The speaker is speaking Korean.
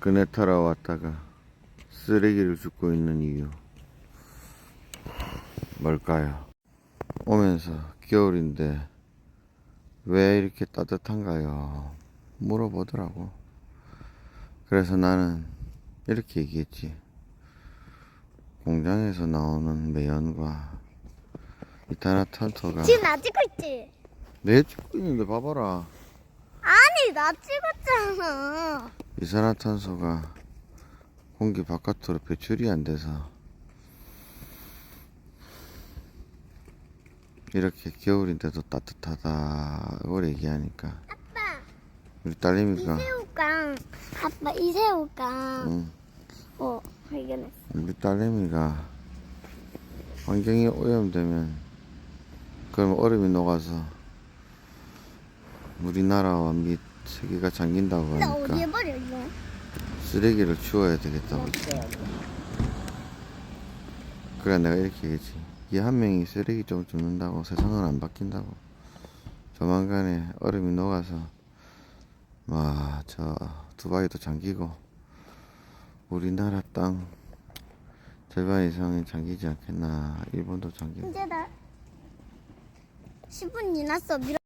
그네 타러 왔다가 쓰레기를 줍고 있는 이유 뭘까요? 오면서 겨울인데 왜 이렇게 따뜻한가요? 물어보더라고. 그래서 나는 이렇게 얘기했지. 공장에서 나오는 매연과 이타나탄소가 지금 나 찍고 있지? 내 찍고 있는데 봐봐라. 아니 나 찍었잖아. 이산화탄소가 공기 바깥으로 배출이 안 돼서 이렇게 겨울인데도 따뜻하다고 얘기하니까 아빠 우리 딸내미가 이새우깡. 아빠 이새우깡. 응, 어 발견했어. 우리 딸내미가 환경이 오염되면 그럼 얼음이 녹아서 우리나라와 및 세계가 잠긴다고 나 어디에 하니까 버려 이거? 쓰레기를 치워야 되겠다고 그래 내가 이렇게 얘기했지 이 한 명이 쓰레기 좀 줍는다고 세상은 안 바뀐다고 조만간에 얼음이 녹아서 와저 두바이도 잠기고 우리나라 땅 절반 이상이 잠기지 않겠나 일본도 잠기고 이제 나 10분 지났어. 밀어.